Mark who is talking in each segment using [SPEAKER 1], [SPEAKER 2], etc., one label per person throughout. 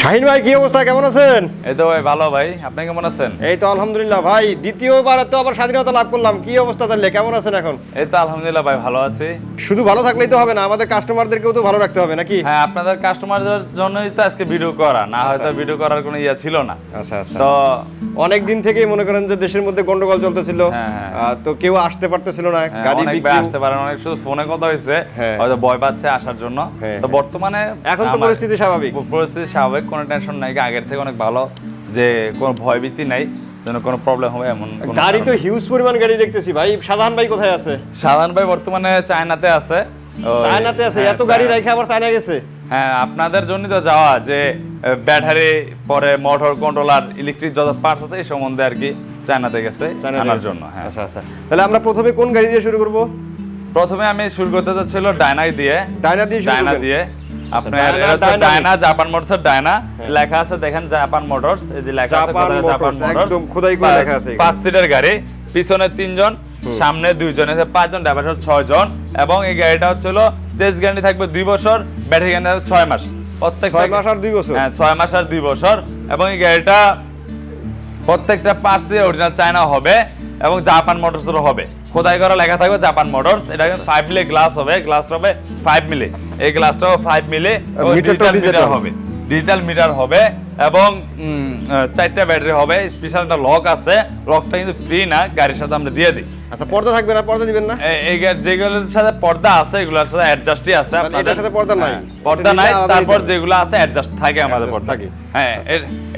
[SPEAKER 1] শাহিন ভাই কি অবস্থা? কেমন আছেন?
[SPEAKER 2] এই তো ভাই ভালো ভাই। আপনি কেমন আছেন?
[SPEAKER 1] এই তো আলহামদুলিল্লাহ ভাই দ্বিতীয়বার তো আবার স্বাধীনতা লাভ করলাম। কি অবস্থা তাহলে? কেমন আছেন এখন?
[SPEAKER 2] এই তো আলহামদুলিল্লাহ ভাই ভালো আছি।
[SPEAKER 1] শুধু ভালো থাকলেই তো হবে না আমাদের কাস্টমারদেরকেও তো ভালো রাখতে হবে নাকি?
[SPEAKER 2] হ্যাঁ আপনাদের কাস্টমারদের জন্যই তো আজকে ভিডিও করা না হয়তো ভিডিও করার কোনো ইয়া ছিল না।
[SPEAKER 1] আচ্ছা আচ্ছা।
[SPEAKER 2] তো
[SPEAKER 1] অনেক দিন থেকেই মনে করেন যে দেশের মধ্যে গন্ডগোল চলতেছিল।
[SPEAKER 2] হ্যাঁ, হ্যাঁ।
[SPEAKER 1] তো কেউ আসতে পারতেছিল না
[SPEAKER 2] হ্যাঁ,
[SPEAKER 1] গাড়ি বিক্রি
[SPEAKER 2] আসতে পারেন অনেক শুধু ফোনে কথা হয়েছে।
[SPEAKER 1] হ্যাঁ।
[SPEAKER 2] হয়তো ভয় পাচ্ছে আসার জন্য। তো। বর্তমানে
[SPEAKER 1] এখন তো পরিস্থিতি স্বাভাবিক।
[SPEAKER 2] পরিস্থিতি স্বাভাবিক। কোনো টেনশন নাই আগের থেকে অনেক ভালো যে কোনো ভয়ভীতি নাই যেন কোনো প্রবলেম হবে এমন
[SPEAKER 1] গাড়ি তো হিউজ পরিমাণ গাড়ি দেখতেছি ভাই। সাধারণ ভাই কোথায় আছে?
[SPEAKER 2] সাধারণ ভাই বর্তমানে চায়নাতে আছে।
[SPEAKER 1] চায়নাতে আছে।
[SPEAKER 2] হ্যাঁ,
[SPEAKER 1] এত গাড়ি রেখে আবার চায়না গেছে?
[SPEAKER 2] হ্যাঁ আপনাদের জন্য তো যাওয়া যে ব্যাটারি পরে মোটর কন্ট্রোলার ইলেকট্রিক যত পার্টস আছে এই সম্বন্ধে আর কি চায়নাতে গেছে আনার। জন্য হ্যাঁ।
[SPEAKER 1] আচ্ছা আচ্ছা। তাহলে আমরা প্রথমে কোন গাড়ি দিয়ে শুরু করব?
[SPEAKER 2] প্রথমে আমি শুরু করতে চাচ্ছিল ডায়নাই দিয়ে।
[SPEAKER 1] ডায়না দিয়ে
[SPEAKER 2] ডায়না
[SPEAKER 1] করবেন?
[SPEAKER 2] দিয়ে। আপনার
[SPEAKER 1] ডায়না,
[SPEAKER 2] এটা হচ্ছে
[SPEAKER 1] dynamic.
[SPEAKER 2] Dyna Japan Motors Dyna. লেখা আছে দেখেন জাপান মোটরস এই যে লেখা আছে
[SPEAKER 1] জাপান মোটরস,
[SPEAKER 2] মোটরস
[SPEAKER 1] একদম খোদাই করে লেখা আছে
[SPEAKER 2] পাঁচ সিটের গাড়ি পিছনে তিনজন সামনে দুইজন পাঁচজন ড্রাইভার ছয় জন এবং এই গাড়িটা হচ্ছিল চেস গ্যারান্টি থাকবে দুই বছর ব্যাটারি গ্যারান্টি ছয় মাস। প্রত্যেক
[SPEAKER 1] ছয় মাস আর দুই বছর?
[SPEAKER 2] হ্যাঁ ছয় মাস আর দুই বছর। এবং এই গাড়িটা প্রত্যেকটা পার্টস দিয়ে অরিজিনাল চায়না হবে এবং জাপান মোটরসেরও হবে। খোদাই করা লেখা থাকবে জাপান মোটরস। এটা ফাইভ মিলে গ্লাস হবে। গ্লাসটা হবে ফাইভ মিলে এই গ্লাসটাও ফাইভ মিলি। মিটার হবে। ডিজিটাল মিটার হবে এবং চারটা ব্যাটারি হবে। স্পেশাল একটা লক আছে। লকটা কিন্তু ফ্রি না গাড়ির সাথে আমরা দিয়ে দিই।
[SPEAKER 1] আচ্ছা পর্দা থাকবে না পর্দা দিবেন না?
[SPEAKER 2] এই যেগুলোর সাথে পর্দা আছে এগুলোর সাথে অ্যাডজাস্টই আছে
[SPEAKER 1] মানে
[SPEAKER 2] আপনাদের।
[SPEAKER 1] সাথে পর্দা নাই?
[SPEAKER 2] হ্যাঁ, পর্দা নাই তারপর যেগুলো আছে অ্যাডজাস্ট থাকে আমাদের পর্দা
[SPEAKER 1] থাকে।
[SPEAKER 2] হ্যাঁ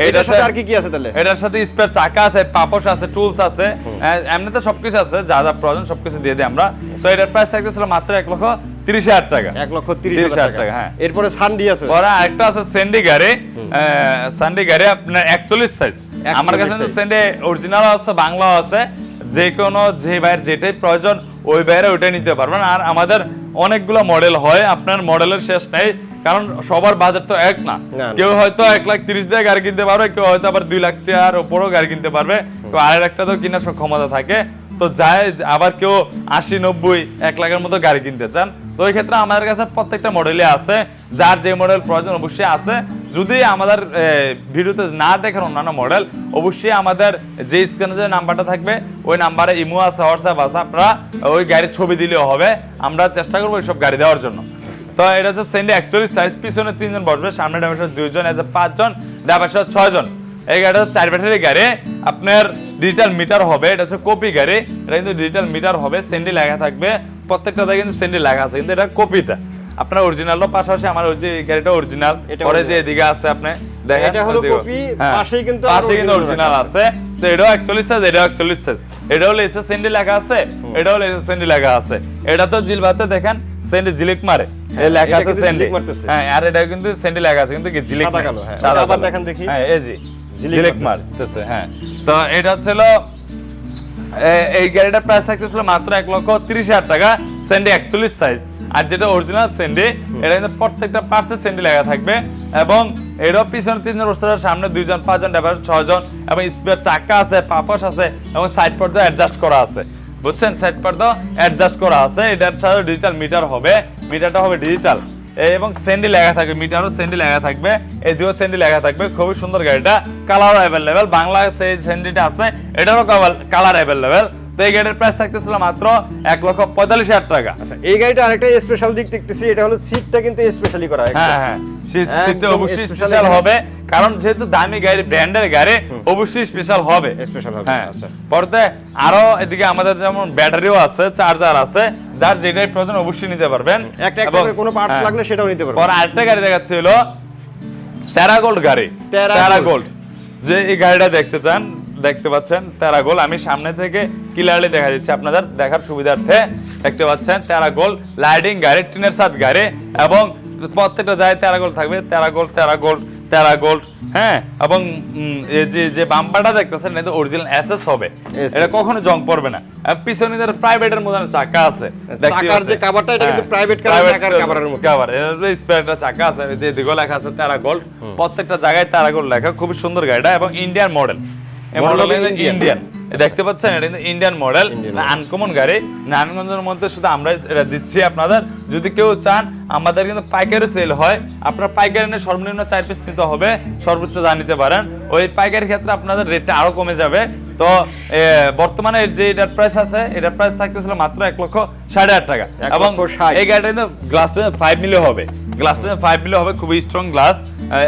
[SPEAKER 1] এটার সাথে আর কি কি আছে তাহলে?
[SPEAKER 2] এটার সাথে স্পেয়ার চাকা আছে পাপোশ আছে টুলস আছে। হ্যাঁ, এমনিতে সবকিছু আছে যা যা প্রয়োজন সবকিছু দিয়ে দিই আমরা। তো এটার প্রাইস থাকতেছিল মাত্র এক লক্ষ তিরিশ হাজার টাকা।
[SPEAKER 1] এক লক্ষ তিরিশ হাজার
[SPEAKER 2] টাকা, হ্যাঁ।
[SPEAKER 1] এরপরে সানডি আছে।
[SPEAKER 2] পরে আরেকটা আছে স্যান্ডি গাড়ি স্যান্ডি গাড়ি আপনার একচল্লিশ সাইজ আমার কাছে
[SPEAKER 1] 41
[SPEAKER 2] স্যান্ডি অরিজিনাল আছে বাংলাও আছে। যে কোনো যে যেটাই প্রয়োজন ওই বাইরে ওইটাই নিতে পারবেন। আর আমাদের অনেকগুলো মডেল হয় আপনার মডেলের শেষ নেই। কারণ সবার বাজার তো এক না। কেউ হয়তো এক লাখ তিরিশ দিয়ে গাড়ি কিনতে পারবে কেউ হয়তো আবার দুই লাখ টাকার উপরও গাড়ি কিনতে পারবে। তো আর একটা তো কেনার ক্ষমতা থাকে। তো যায়, আবার কেউ আশি, নব্বই, এক লাখের মতো গাড়ি কিনতে চান। তো ওই ক্ষেত্রে আমাদের কাছে প্রত্যেকটা মডেলই আছে। যার যে মডেল প্রয়োজন অবশ্যই আছে। যদি আমাদের ভিডিওতে না দেখেন অন্যান্য মডেল অবশ্যই আমাদের যে স্ক্রিনে যে নাম্বারটা থাকবে, ওই নাম্বারে ইমো আছে হোয়াটসঅ্যাপ আছে, আপনারা ওই গাড়ির ছবি দিলেও হবে। আমরা চেষ্টা করব ওইসব গাড়ি দেওয়ার জন্য। তো এটা হচ্ছে সেন্ডি অ্যাকচুয়ালি সাইজ পিছনে তিনজন বসবে, সামনে ড্রাইভার দুইজন এজ পাঁচজন ড্রাইভার ছয়জন। এই গাড়িটা চার ব্যাটারি গাড়ি। আপনার ডিজিটাল মিটার হবে এটা হচ্ছে কপি গাড়ি। এটা কিন্তু ডিজিটাল মিটার হবে সেন্ডি লেখা থাকবে। প্রত্যেকটাতে কিন্তু সেন্ডি লেখা আছে কিন্তু এটা কপিটা আপনার অরিজিনালও পাশাপাশি আমার ওই যে গাড়িটা অরিজিনাল
[SPEAKER 1] এটা
[SPEAKER 2] পরে যে এদিকে আছে আপনি দেখেন
[SPEAKER 1] এটা হলো copy,
[SPEAKER 2] হ্যাঁ,
[SPEAKER 1] পাশেই কিন্তু
[SPEAKER 2] পাশে কিন্তু অরিজিনাল আছে। তো এটাও একচল্লিশ সাইজ এটাও একচল্লিশ সাইজ এটাও লেসে সেন্ডি লেখা আছে এটাও লেসে সেন্ডি লেখা আছে। এটা তো জিলবাতে দেখেন সেন্ডি জিলিক মারে। এই লেখা আছে সেন্ডি হ্যাঁ আর এটা কিন্তু সেন্ডি লেখা আছে কিন্তু কি জিলিক
[SPEAKER 1] সাদা কালো, হ্যাঁ। আবার
[SPEAKER 2] কালো।
[SPEAKER 1] দেখান দেখি।
[SPEAKER 2] হ্যাঁ এই জি জিলিক
[SPEAKER 1] মারতেছে।
[SPEAKER 2] হ্যাঁ। তো এটা এ- এই গাড়িটার প্রাইস থাকতেছিল মাত্র এক লক্ষ তিরিশ হাজার টাকা সেন্ডি একচল্লিশ সাইজ আর যেটা অরিজিনাল সেন্ডি এটা কিন্তু প্রত্যেকটা পার্সে সেন্ডি লেখা থাকবে। এবং এটাও পিছনে তিনজন বসতে সামনে দুইজন পাঁচজন ড্রাইভার ছয়জন এবং স্পেয়ার চাকা আছে পাপস আছে এবং সাইড পর্দা অ্যাডজাস্ট করা আছে। বুঝছেন? সাইড পর্দা অ্যাডজাস্ট করা আছে। এটার সাথে ডিজিটাল মিটার হবে। মিটারটা হবে ডিজিটাল এবং স্যান্ডেল লেখা থাকবে, মিটারও স্যান্ডেল লেখা থাকবে, এই দুটো স্যান্ডেল লেখা থাকবে, খুবই সুন্দর গাড়িটা। কালার অ্যাভেলেবেল বাংলা সেই স্যান্ডেলটা আছে, এটারও কালার অ্যাভেলেবেল তো এই গাড়ির প্রাইস থাকতেছিল মাত্র এক লক্ষ পঁয়তাল্লিশ হাজার টাকা।
[SPEAKER 1] আচ্ছা এই গাড়িটা আরেকটা স্পেশাল দিক দেখতেছি এটা হলো সিটটা কিন্তু স্পেশালি করা
[SPEAKER 2] হ্যাঁ হ্যাঁ সে- অবশ্যই স্পেশাল হবে কারণ যেহেতু দামি গাড়ি ব্র্যান্ডের গাড়ি অবশ্যই স্পেশাল হবে।
[SPEAKER 1] Special হবে।
[SPEAKER 2] পরতে আরও এদিকে আমাদের যেমন ব্যাটারিও আছে চার্জার আছে যার যেটাই প্রয়োজন অবশ্যই নিতে পারবেন।
[SPEAKER 1] একটা একটা করে কোনো পার্টস
[SPEAKER 2] হ্যাঁ।
[SPEAKER 1] লাগলে সেটাও নিতে পারবেন।
[SPEAKER 2] পর আরেকটা গাড়ি যে এই গাড়িটা দেখতে চান দেখতে পাচ্ছেন টেরাগোল্ড আমি সামনে থেকে ক্লিয়ারলি দেখা দিচ্ছি আপনাদের দেখার সুবিধার্থে। দেখতে পাচ্ছেন টেরাগোল্ড লাইটিং গাড়ি টিনের সাত গাড়ি এবং প্রত্যেকটা জায়গায় টেরাগোল্ড থাকবে। টেরাগোল্ড টেরাগোল্ড টেরাগোল্ড হ্যাঁ? এবং এই যে যে বাম্পারটা দেখতেছেন এটা অরিজিনাল এসএস হবে। এটা কখনো জং পড়বে না। পিছনে প্রাইভেটের মধ্যে চাকা আছে।
[SPEAKER 1] চাকার যে coverটা, এটা কিন্তু
[SPEAKER 2] হ্যাঁ,
[SPEAKER 1] private car চাকার cover এর মতো।
[SPEAKER 2] cover, এর যে স্পেয়ারটা চাকা আছে যে দিকে লেখা আছে তারা গোল্ড প্রত্যেকটা জায়গায় তারা গোল্ড লেখা। খুব সুন্দর গাড়িটা এবং ইন্ডিয়ান মডেল ইন্ডিয়ান দেখতে পাচ্ছেন এটা কিন্তু ইন্ডিয়ান মডেল আনকমন গাড়ি। নারায়ণগঞ্জের মধ্যে শুধু আমরা এটা দিচ্ছি আপনাদের। যদি কেউ চান আমাদের কিন্তু পাইকারি সেল হয়। আপনার পাইকারি নিয়ে সর্বনিম্ন চার পিস নিতে হবে। সর্বোচ্চ যা নিতে পারেন। ওই পাইকারি ক্ষেত্রে আপনাদের রেটটা আরও কমে যাবে। তো বর্তমানে যে এটার প্রাইস আছে এটার প্রাইস থাকতেছিল মাত্র এক লক্ষ সাড়ে আট টাকা। এবং এই গাড়িটা কিন্তু গ্লাসটা ফাইভ মিলে হবে। গ্লাসটা ফাইভ মিলে হবে খুবই স্ট্রং গ্লাস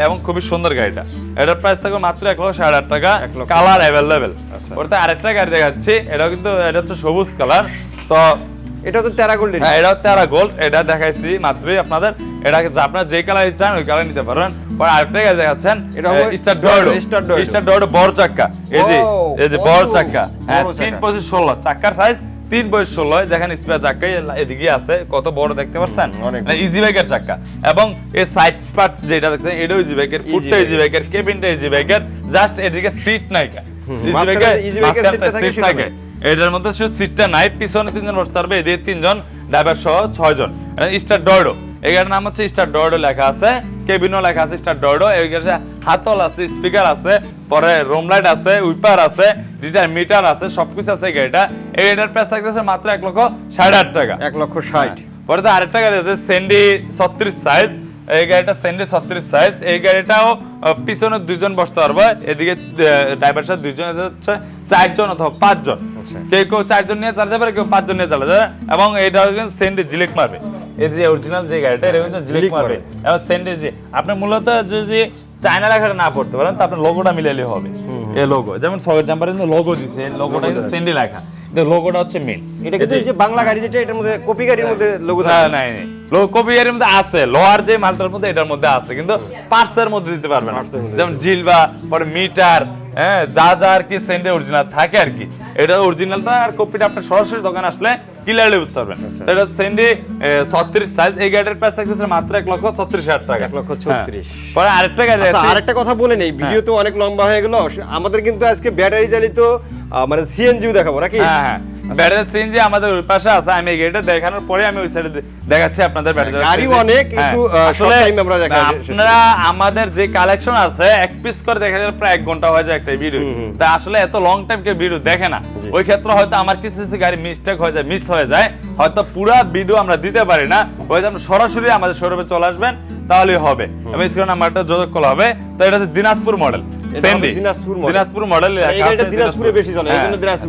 [SPEAKER 2] এবং খুবই সুন্দর গাড়িটা। এটার প্রাইস থাকবে মাত্র এক লক্ষ সাড়ে আট টাকা কালার অ্যাভেলেবেল। ওটাতে আরেকটা গাড়ি দেখাচ্ছি এটা কিন্তু এটা হচ্ছে সবুজ কালার তো
[SPEAKER 1] এটা তো তেরা গোল্ডেন
[SPEAKER 2] হ্যাঁ এটা তেরা গোল্ড এটা দেখাইছি মাত্রই আপনাদের। এটা আপনারা যে কালার চান ওই কালার নিতে পারবেন পরে আরেকটা গাড়ি দেখাচ্ছেন।
[SPEAKER 1] এটা হবে
[SPEAKER 2] স্টার
[SPEAKER 1] Dorado।
[SPEAKER 2] স্টার ডোডো বড় চাক্কা। এই যে এই যে
[SPEAKER 1] বড়,
[SPEAKER 2] চাক্কা। হ্যাঁ
[SPEAKER 1] বড়
[SPEAKER 2] তিন
[SPEAKER 1] চাকা।
[SPEAKER 2] পঁচিশ ষোলো। চাক্কার সাইজ তিন পঁচিশ ষোলো। দেখেন স্পেয়ার চাক্কা এদিকে আছে। কত বড় দেখতে পাচ্ছেন? ইজি বাইকের চাক্কা। এবং এই সাইড পার্ট যেটা এটাও ইজি বাইকের ফুটটা ইজি বাইকের কেবিনটা ইজি বাইকের জাস্ট এদিকে সিট নাই। ইজি বাইকের সিট থাকে। এটার মধ্যে শুধু সিটটা নাই পিছনে তিনজন বসতে পারবে এদিকে তিনজন ড্রাইভার সহ ছয়জন। স্টার ডয়ডো এই গাড়ির নাম হচ্ছে স্টার ডয়ডো লেখা আছে। কেবিনও লেখা আছে স্টার ডয়ডো গাড়িতে হাতল আছে স্পিকার আছে পরে রুম লাইট আছে উইপার আছে ডিটার মিটার আছে সবকিছু আছে গাড়িটা এই গাড়িটার প্রাইস থাকতেছে মাত্র এক লক্ষ সাড়ে আট টাকা।
[SPEAKER 1] এক লক্ষ ষাট।
[SPEAKER 2] পরে তো আরেকটা গাড়ি আছে সেন্ডি ছত্রিশ সাইজ এই গাড়িটা সেন্ডি ছত্রিশ সাইজ এই গাড়িটাও পিছনে দুজন বসতে পারবে এদিকে ড্রাইভার সাথে দুজন হচ্ছে চারজন অথবা পাঁচজন।
[SPEAKER 1] আচ্ছা।
[SPEAKER 2] কেউ কেউ চারজন নিয়ে চালাতে পারে কেউ পাঁচজন নিয়ে চালাতে পারে। এবং এটা হচ্ছে সেন্ডি জিলিক মারবে। এই যে অরিজিনাল যে গাড়িটা এটা হচ্ছে
[SPEAKER 1] ঝিলিক
[SPEAKER 2] মারবে
[SPEAKER 1] মারবে।
[SPEAKER 2] এবং সেন্ডি যে আপনি মূলত যদি চায়না লেখাটা না পড়তে পারেন তো আপনার লোগোটা মিলাইলে হবে। এই লোগো যেমন সগের জাম্পারে কিন্তু লোগো দিছে লোগোটা কিন্তু সেন্ডি লেখা। লোগোটা হচ্ছে মেন
[SPEAKER 1] এটা কিন্তু যে বাংলা গাড়ি যেটা এটার মধ্যে কপি গাড়ির মধ্যে লোগো
[SPEAKER 2] না
[SPEAKER 1] থাকে।
[SPEAKER 2] নাই নাই। লো কপিয়ারের মধ্যে আছে লোহার যে মালটার মধ্যে এটার মধ্যে আছে। কিন্তু পার্টসের মধ্যে দিতে পারবে না। যেমন জিলবা পরে মিটার হ্যাঁ যা যা আর কি সেন্টে অরিজিনাল থাকে আর কি। এটা অরিজিনালটা আর কপিটা আপনি সরাসরি দোকানে আসলে ক্লিয়ারলি বুঝতে পারবেন।
[SPEAKER 1] আচ্ছা।
[SPEAKER 2] এটা সেন্ডি ছত্রিশ সাইজ এই গাড়ির প্রাইস থাকতেছে মাত্র এক লক্ষ ছত্রিশ হাজার টাকা।
[SPEAKER 1] এক লক্ষ
[SPEAKER 2] হ্যাঁ।
[SPEAKER 1] ছত্রিশ।
[SPEAKER 2] পরে আরেকটা গাড়ি
[SPEAKER 1] আচ্ছা
[SPEAKER 2] আছে।
[SPEAKER 1] আরেকটা কথা বলে নেই ভিডিও তো অনেক লম্বা হয়ে গেল। আমাদের কিন্তু আজকে ব্যাটারি চালিত মানে সিএনজিও দেখাবো নাকি?
[SPEAKER 2] হ্যাঁ হ্যাঁ। ব্যাটারি সিএনজি আমাদের ওই পাশে আছে আমি গাড়িটা দেখানোর পরে আমি ওই সাইডে দেখাচ্ছি আপনাদের ব্যাটারি
[SPEAKER 1] গাড়ি অনেক, একটু, আহ, short আমরা দেখা-
[SPEAKER 2] হ্যাঁ, আপনারা আমাদের যে কালেকশন আছে এক পিস করে দেখা যায় প্রায় ঘণ্টা হয়ে যায় একটা ভিডিও তা আসলে এত লং টাইম কেউ ভিডিও দেখে না। ওই ক্ষেত্রে হয়তো আমার কিছু কিছু গাড়ি মিস্টেক হয়ে যায় মিস হয়ে যায়। হয়তো পুরা ভিডিও আমরা দিতে পারি না। হয়তো আপনি সরাসরি আমাদের শোরুমে চলে আসবেন তাহলেই হবে। এবং স্ক্রিন নাম্বারটা যোগাযোগ করা হবে। তো এটা হচ্ছে দিনাজপুর মডেল
[SPEAKER 1] এটা দিনাজপুর
[SPEAKER 2] দিনাজপুর মডেল
[SPEAKER 1] দিনাজপুরে বেশি চলে,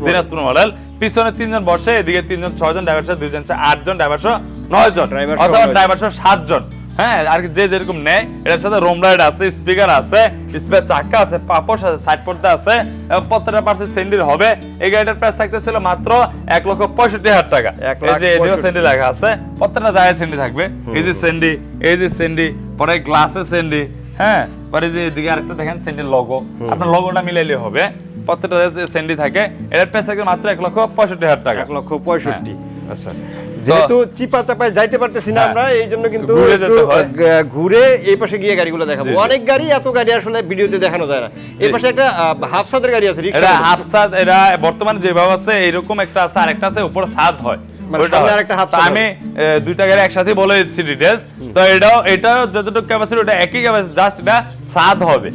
[SPEAKER 1] দিনাজপুর
[SPEAKER 2] মডেল পিছনে তিনজন বসে এদিকে তিনজন ছয়জন ড্রাইভার সহ দুইজন আছে আটজন ড্রাইভার সহ নয় জন অথবা ড্রাইভার সহ সাতজন। হ্যাঁ আর যে যেরকম নেয় এটার সাথে রোম লাইট আছে স্পিকার আছে স্পেয়ার চাকা আছে পাপোশ আছে সাইড পর্দা আছে প্রত্যেকটা পার্সেন্ট সেন্ডির হবে। এই গাড়িটার প্রাইস থাকতেছিল মাত্র এক লক্ষ পঁয়ষট্টি হাজার টাকা।
[SPEAKER 1] এক
[SPEAKER 2] এই যে এদিকেও সেন্ডি লেখা আছে প্রত্যেকটা জায়গায় সেন্ডি থাকবে। এই যে সেন্ডি এই যে সেন্ডি পরে গ্লাসে সেন্ডি হ্যাঁ পরে যে এদিকে আরেকটা দেখেন সেন্ডির লোগো আপনার লোগোটা মিলাইলে হবে। প্রত্যেকটা সেন্ডি থাকে এটার প্রাইস থাকে মাত্র এক লক্ষ পঁয়ষট্টি হাজার টাকা।
[SPEAKER 1] এক লক্ষ পঁয়ষট্টি। আচ্ছা। যেহেতু চিপা চাপায় যাইতে পারতেছি না
[SPEAKER 2] হ্যাঁ।
[SPEAKER 1] আমরা এই জন্য কিন্তু
[SPEAKER 2] ঘুরে হয়।
[SPEAKER 1] এই পাশে গিয়ে গাড়িগুলো দেখাবো। অনেক গাড়ি এত গাড়ি আসলে ভিডিওতে দেখানো যায় না। এই পাশে একটা হাফ সাদের গাড়ি আছে রিক্সা
[SPEAKER 2] হাফসাদ এটা বর্তমানে যেভাবে আছে এরকম একটা আছে আরেকটা আছে উপর সাদ হয়।
[SPEAKER 1] মানে
[SPEAKER 2] হয়। আমি দুইটা গাড়ি একসাথে বলে দিচ্ছি ডিটেলস তো এটাও এটাও যতটুকু ক্যাপাসিটি ওটা একই ক্যাপাসিটি জাস্ট এটা সাদ হবে।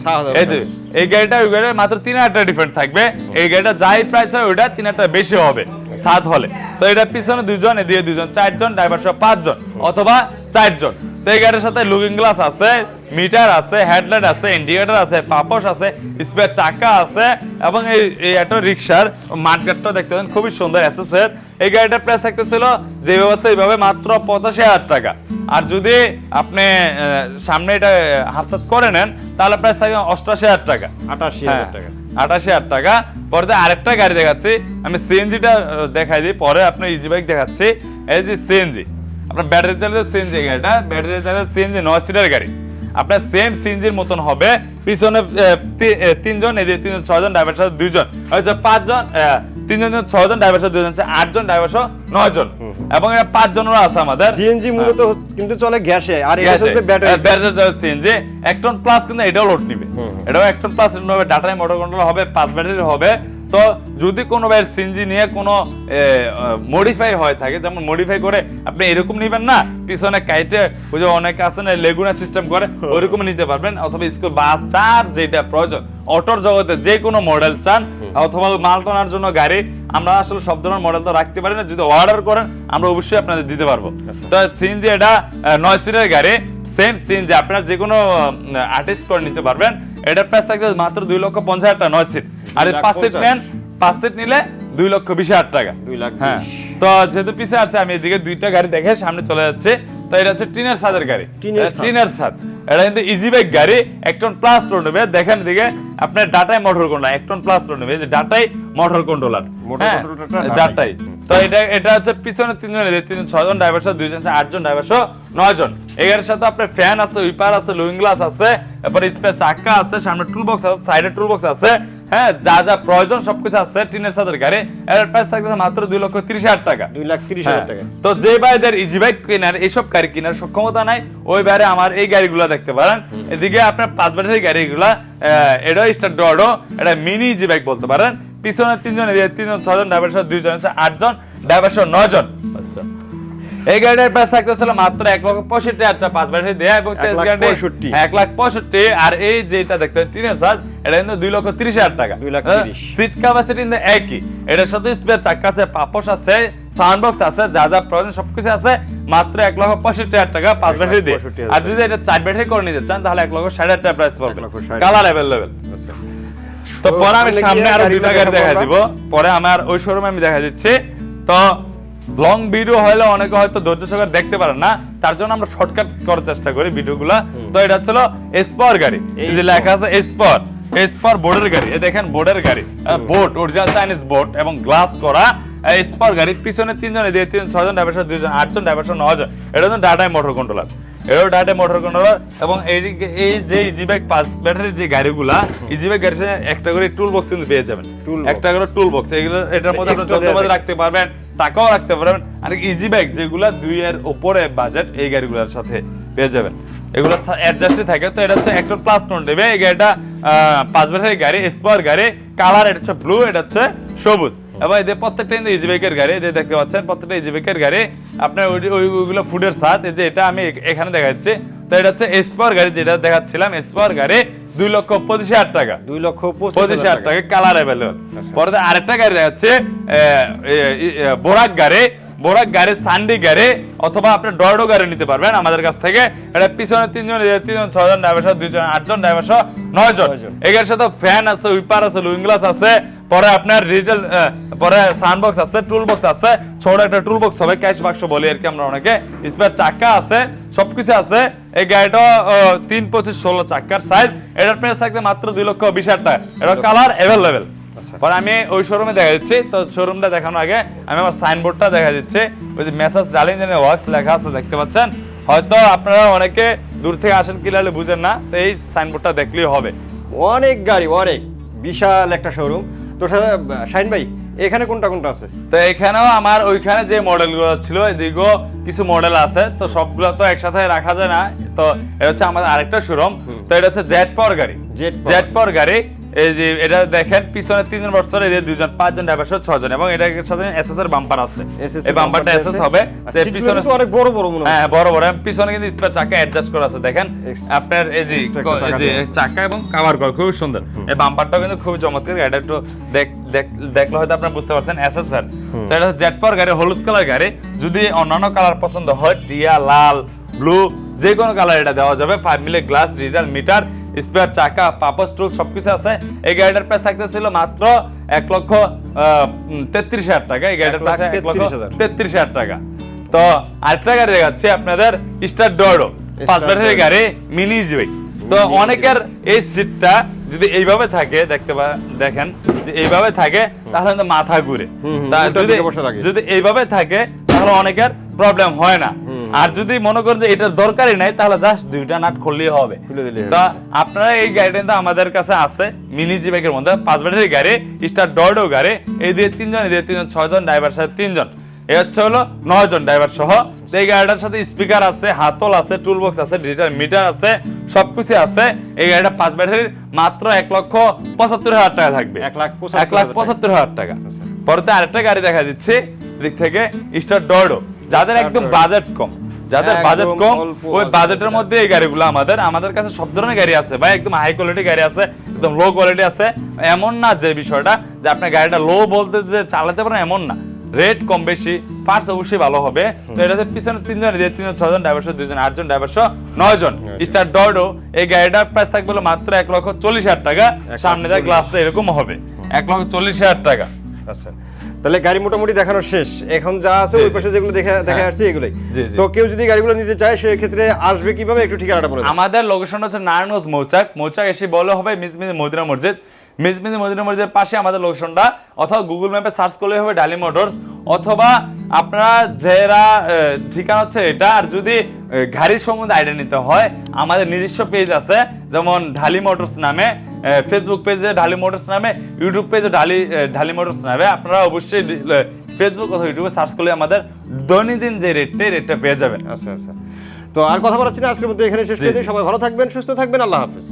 [SPEAKER 2] এই গাড়িটা ওই মাত্র তিন হাজার ডিফারেন্ট থাকবে। এই গাড়িটা যাই প্রাইস হয় ওটা তিন হাজার বেশি হবে। সাত হলে। তো এটা পিছনে দুজন এদিকে দুজন চারজন ড্রাইভার সহ পাঁচজন অথবা চারজন। তো এই গাড়ির সাথে লুকিং গ্লাস আছে। মিটার আছে হেডলাইট আছে ইন্ডিকেটর আছে পাপোশ আছে স্পেয়ার চাকা আছে এবং এই একটা রিক্সার মাঠঘাটটা দেখতে পাচ্ছেন খুবই সুন্দর এসএসের এই গাড়িটার প্রাইস থাকতেছিল যেভাবে আছে এইভাবে মাত্র পঁচাশি হাজার টাকা। আর যদি আপনি সামনে এটা হাফসাত করে নেন তাহলে প্রাইস থাকে অষ্টআশি হাজার টাকা।
[SPEAKER 1] আটাশি
[SPEAKER 2] হ্যাঁ,
[SPEAKER 1] হাজার টাকা।
[SPEAKER 2] আটাশি হাজার টাকা। পরে আরেকটা গাড়ি দেখাচ্ছি আমি সিএনজিটা দেখাই দিই পরে আপনার ইজি বাইক দেখাচ্ছি। এই যে সিএনজি আপনার ব্যাটারি চালিত সিএনজি গাড়িটা। ব্যাটারি চালিত সিএনজি নয় সিটার গাড়ি। আপনার সেম সিএনজির মতন হবে। পিছনে তিনজন এদিকে তিনজন ছয়জন ড্রাইভার সাথে দুইজন। হচ্ছে পাঁচজন তিনজন জন ছয়জন ড্রাইভার সাথে দুজন আটজন ড্রাইভার সহ নয় জন এবং এটা পাঁচজনও আছে আমাদের।
[SPEAKER 1] সিএনজি মূলত কিন্তু চলে গ্যাসে আর এটা। ব্যাটারি।
[SPEAKER 2] হ্যাঁ, ব্যাটারি সিএনজি। এক টন প্লাস কিন্তু এটাও লোড নিবে। এটাও এক টন প্লাস হবে ডাটা মোটর কন্ট্রোল হবে পাঁচ ব্যাটারি হবে। তো যদি কোনো ভাইয়ের সিনজি নিয়ে কোনো মডিফাই হয় থাকে যেমন মডিফাই করে আপনি এরকম নেবেন না পিছনে কাইটে ওই যে অনেকে আছে না লেগুনা সিস্টেম করে ওইরকম নিতে পারবেন অথবা স্কুল বা চার যেটা প্রয়োজন অটোর জগতে যে কোনো মডেল চান অথবা মাল টানার জন্য গাড়ি আমরা আসলে সব ধরনের মডেল তো রাখতে পারি না যদি অর্ডার করেন আমরা অবশ্যই আপনাদের দিতে পারব। তো সিনজি এটা নয় সিটের গাড়ি সেম সিনজি আপনারা যে কোনো আর্টিস্ট করে নিতে পারবেন এটার প্রাইস থাকবে মাত্র দুই লক্ষ পঞ্চাশ হাজার টাকা নয় সিট। আর পাঁচ সিট। নেন পাঁচ সিট নিলে দুই লক্ষ বিশ হাজার টাকা।
[SPEAKER 1] দুই লাখ
[SPEAKER 2] হ্যাঁ তো যেহেতু পিছে আসছে আমি এদিকে দুইটা গাড়ি দেখে সামনে চলে যাচ্ছে। তো এটা হচ্ছে টিনের ছাদের গাড়ি।
[SPEAKER 1] টিনের ছাদ
[SPEAKER 2] এটা কিন্তু ইজি বাইক গাড়ি এক টন প্লাস লোড নেবে। দেখেন দিকে আপনার ডাটাই মোটর কন্ট্রোলার এক টন প্লাস লোড নেবে। যে ডাটাই মোটর কন্ট্রোলার ডাটাই তো এটা এটা হচ্ছে পিছনে তিনজন তিনজন ছজন ড্রাইভার সহ দুইজন আটজন ড্রাইভার সহ নয় জন। এগারোর সাথে আপনার ফ্যান আছে উইপার আছে লুইং গ্লাস আছে তারপরে স্পেস চাক্কা আছে সামনে টুল বক্স আছে সাইডে টুল বক্স আছে। হ্যাঁ যা যা প্রয়োজন সবকিছু আছে টিনের সাথে গাড়ি। এর প্রাইস থাকতেছে মাত্র দুই লক্ষ তিরিশ হাজার টাকা।
[SPEAKER 1] দুই লাখ তিরিশ
[SPEAKER 2] হ্যাঁ,
[SPEAKER 1] হাজার টাকা।
[SPEAKER 2] তো যে ভাইদের ইজি বাইক কেনার এইসব গাড়ি কেনার সক্ষমতা নাই ওই বাইরে আমার এই গাড়িগুলো দেখতে পারেন। এদিকে আপনার পাঁচ ব্যাটারি গাড়িগুলা এটা স্টার ডো এটা মিনি ইজি বাইক বলতে পারেন। পিছনে তিনজন তিনজন ছজন ড্রাইভার সহ দুইজন আছে আটজন ড্রাইভার সহ নজন
[SPEAKER 1] আচ্ছা।
[SPEAKER 2] এই গাড়িটার প্রাইস থাকতেছিল মাত্র এক লক্ষ পঁয়ষট্টি হাজার পাঁচ ব্যাটারি দেয়া এবং
[SPEAKER 1] এক লাখ পঁয়ষট্টি।
[SPEAKER 2] এক লাখ পঁয়ষট্টি। আর এই যেটা দেখতে টিনের চার্জ এটা কিন্তু দুই লক্ষ তিরিশ হাজার টাকা।
[SPEAKER 1] দুই লাখ তিরিশ।
[SPEAKER 2] সিট ক্যাপাসিটি কিন্তু একই। এটার সাথে স্পেয়ার চাক্কা আছে পাপোশ আছে সাউন্ড আছে যা যা প্রয়োজন সবকিছু আছে মাত্র এক লক্ষ পঁয়ষট্টি হাজার টাকা পাঁচ ব্যাটারি দিয়ে। আর যদি এটা চার ব্যাটারি করে নিতে চান তাহলে এক লক্ষ ষাট হাজার টাকা প্রাইস পড়বে। কালার অ্যাভেলেবেল
[SPEAKER 1] আচ্ছা।
[SPEAKER 2] তো পরে আমি
[SPEAKER 1] সামনে আরও
[SPEAKER 2] দুইটা গাড়ি দেখা দিব। পরে আমার ওই শোরুমে আমি দেখা দিচ্ছি। তো লং ভিডিও হলে অনেকে হয়তো ধৈর্য সহকারে দেখতে পারেন না। তার জন্য আমরা শর্টকাট করার চেষ্টা করি ভিডিওগুলো তো এটা ছিল এসপর গাড়ি। এই যে লেখা আছে এসপর এসপর বোর্ডের গাড়ি। এই দেখেন বোর্ডের গাড়ি। বোট অরিজিনাল চাইনিজ বোট এবং গ্লাস করা এসপর গাড়ি। পিছনে তিনজন এদিকে তিন ছজন ড্রাইভার সহ দুইজন আটজন ড্রাইভার সহ নজন এটা হচ্ছে ডাটাই মোটর কন্ট্রোলার এটাও ডাটা মোটর কন্ট্রোলার এবং এই এই যে ইজি বাইক পাঁচ ব্যাটারির যে গাড়িগুলা ইজি বাইক গাড়ির একটা করে টুল বক্স কিন্তু পেয়ে যাবেন। একটা করে টুল বক্স এগুলো এটার মধ্যে আপনি যন্ত্রপাতি রাখতে পারবেন। টাকাও রাখতে পারবেন। আর ইজি বাইক যেগুলা এর উপরে বাজেট এই গাড়িগুলোর সাথে পেয়ে যাবেন। এগুলো অ্যাডজাস্টে থাকে। তো এটা হচ্ছে একটা প্লাস টোন দেবে এই গাড়িটা পাঁচ ব্যাটারি গাড়ি স্পার গাড়ি। কালার এটা হচ্ছে ব্লু এটা হচ্ছে সবুজ। এবং এদের প্রত্যেকটা কিন্তু ইজি বাইকের গাড়ি এদের দেখতে পাচ্ছেন, প্রত্যেকটা ইজি বাইকের গাড়ি। আপনার ওই- ওই- ওইগুলো ফুডের সাথ এই যে এটা আমি এখানে দেখাচ্ছি। তো এটা হচ্ছে এসপার গাড়ি, যেটা দেখাচ্ছিলাম। এসপার গাড়ি দুই লক্ষ পঁচিশ হাজার টাকা।
[SPEAKER 1] দুই লক্ষ
[SPEAKER 2] পঁচিশ হাজার টাকা। কালার অ্যাভেলেবল পরে আরেকটা গাড়ি আছে বোরাক গাড়ি। বোরাক গাড়ি সান্ডি গাড়ি অথবা আপনি ডরডো গাড়ি নিতে পারবেন। আমাদের কাছ থেকে এটা পিছনে তিনজন তিনজন ছজন ড্রাইভার সহ দুইজন আটজন ড্রাইভার সহ নয় জন
[SPEAKER 1] নয়জন।
[SPEAKER 2] এগার সাথে ফ্যান আছে উইপার আছে লুইং গ্লাস আছে পরে আপনার ডিজিটাল পরে সাউন্ড বক্স আছে টুল বক্স আছে ছোট একটা টুল বক্স হবে ক্যাশ বাক্স বলি আর কি আমরা অনেকে। স্পেয়ার চাকা আছে সবকিছু আছে। এই গাড়িটা তিন পঁচিশ ষোলো চাকার সাইজ এটার প্রাইস থাকবে মাত্র দুই লক্ষ বিশ হাজার টাকা। এটা কালার অ্যাভেলেবেল পরে আমি ওই শোরুমে দেখা দিচ্ছি তো শোরুমটা দেখানোর আগে আমি আমার সাইনবোর্ডটা দেখা দিচ্ছি ওই যে মেসাজ ডালিং ওয়ার্কস লেখা আছে দেখতে পাচ্ছেন? হয়তো আপনারা অনেকে দূর থেকে আসেন কিলালে বুঝেন না তো এই সাইনবোর্ডটা দেখলেই হবে।
[SPEAKER 1] অনেক গাড়ি অনেক। বিশাল একটা শোরুম তো শাহিন ভাই এখানে কোনটা কোনটা আছে?
[SPEAKER 2] তো এখানেও আমার ওইখানে যে মডেলগুলো ছিল এদিকেও কিছু মডেল আছে। তো সবগুলো তো একসাথে রাখা যায় না। তো এটা হচ্ছে আমাদের আরেকটা শোরুম তো এটা হচ্ছে জেট পাওয়ার গাড়ি। জেট পাওয়ার গাড়ি। এই যে এটা দেখেন পিছনে তিনজন বছর দুজন পাঁচজন ড্রাইভার সহ ছজন এবং এটার সাথে এসএস এর বাম্পার আছে। এই বাম্পারটা এসএস হবে। যে পিছনে
[SPEAKER 1] কিন্তু অনেক বড় বড় মনে হ্যাঁ
[SPEAKER 2] বড় বড়। পিছনে কিন্তু স্পেয়ার চাকা অ্যাডজাস্ট করা আছে। দেখেন আপনার এই যে
[SPEAKER 1] চাকা
[SPEAKER 2] এবং কাভার করা খুবই সুন্দর। এই বাম্পারটাও কিন্তু খুবই চমৎকার। এটা একটু দেখ- দেখ- দেখলে হয়তো আপনারা বুঝতে পারছেন এসএসআর তো এটা জেট পাওয়ার গাড়ি হলুদ কালার গাড়ি। যদি অন্যান্য কালার পছন্দ হয় টিয়া লাল ব্লু যে কোনো কালার এটা দেওয়া যাবে। Five milli glass digital meter spare চাকা পাপস টুল সবকিছু আছে। এই গাড়িটার প্রাইস থাকতেছিল মাত্র এক লক্ষ তেত্রিশ হাজার টাকা। এই গাড়িটার প্রাইস এক লক্ষ তেত্রিশ হাজার। টাকা। তো আরেকটা গাড়ি দেখাচ্ছি আপনাদের স্টার ডোরো পাঁচ ব্যাটারি গাড়ি মিনি জিওই তো অনেকের এই সিটটা যদি এইভাবে থাকে দেখতে পা দেখেন এইভাবে থাকে তাহলে মাথা ঘুরে। যদি এইভাবে থাকে তাহলে অনেকের প্রবলেম হয় না। আর যদি মনে করেন যে এটার দরকারই নাই তাহলে জাস্ট দুইটা নাট খুললেই হবে। তা আপনারা এই গাড়িটা কিন্তু আমাদের কাছে আছে মিনি জি বাইকের মধ্যে। পাঁচ ব্যাটারি গাড়ি স্টার ডর্ডো গাড়ি এই দিয়ে তিনজন এই দিয়ে তিনজন ছয়জন ড্রাইভার সাথে তিনজন। এ হচ্ছে হলো নয় জন ড্রাইভার সহ এই গাড়িটার সাথে স্পিকার আছে হাতল আছে টুল বক্স আছে ডিজিটাল মিটার আছে সবকিছু আছে। এই গাড়িটা পাঁচ ব্যাটারির মাত্র এক লক্ষ পঁচাত্তর হাজার টাকা থাকবে।
[SPEAKER 1] এক লাখ পঁচাত্তর
[SPEAKER 2] এক লাখ
[SPEAKER 1] হাজার টাকা।
[SPEAKER 2] পঁচাত্তর হাজার টাকা। পরে আরেকটা গাড়ি দেখা দিচ্ছে দিক থেকে স্টার ডর্ডো যাদের একদম বাজেট কম যাদের বাজেট কম ওই বাজেটের মধ্যে এই গাড়িগুলো আমাদের। আমাদের কাছে সব ধরনের গাড়ি আছে ভাই একদম হাই কোয়ালিটি গাড়ি আছে একদম লো কোয়ালিটি আছে। এমন না যে বিষয়টা যে আপনার গাড়িটা লো বলতে যে চালাতে পারেন এমন না। রেট কম বেশি পার্টস অবশ্যই ভালো হবে। তো এটাতে পিছনে তিনজন দিয়ে তিনজন ছজন ড্রাইভার সহ দুজন আটজন ড্রাইভার সহ নয় জন স্টার ডর্ডো এই গাড়িটার প্রাইস থাকবে মাত্র এক লক্ষ চল্লিশ হাজার টাকা। সামনে
[SPEAKER 1] চল্লিশ।
[SPEAKER 2] গ্লাসটা এরকম হবে। এক লক্ষ চল্লিশ হাজার টাকা।
[SPEAKER 1] আচ্ছা। তাহলে গাড়ি মোটামুটি দেখানো শেষ। এখন যা আছে ওই পাশে যেগুলো দেখে দেখা
[SPEAKER 2] হ্যাঁ।
[SPEAKER 1] আসছে এগুলোই। তো কেউ যদি গাড়িগুলো নিতে চায় সেক্ষেত্রে আসবে কীভাবে? একটু ঠিকানাটা বলে
[SPEAKER 2] আমাদের লোকেশন হচ্ছে নারায়ণগঞ্জ মৌচাক। মৌচাক এসে বলে হবে মিজমিজি মদিনা মসজিদ। মিজমিজি মদিনা মসজিদের পাশে আমাদের লোকেশনটা অথবা গুগল ম্যাপে সার্চ করলে হবে ডালি মোটরস অথবা আপনারা যারা ঠিকানা হচ্ছে এটা। আর যদি গাড়ির সম্বন্ধে আইডিয়া নিতে হয় আমাদের নিজস্ব পেজ আছে যেমন ঢালি মোটরস নামে। ফেসবুক পেজে ঢালি মোটরস নামে ইউটিউব পেজে ঢালি ঢালি মোটরস নামে। আপনারা অবশ্যই ফেসবুক অথবা ইউটিউবে সার্চ করলে আমাদের দৈনন্দিন যে রেটটা রেটটা পেয়ে যাবেন।
[SPEAKER 1] আচ্ছা আচ্ছা। তো আর কথা বলাচ্ছি না আজকের মধ্যে এখানে শেষ করে দিই। সবাই ভালো থাকবেন সুস্থ থাকবেন। আল্লাহ হাফেজ।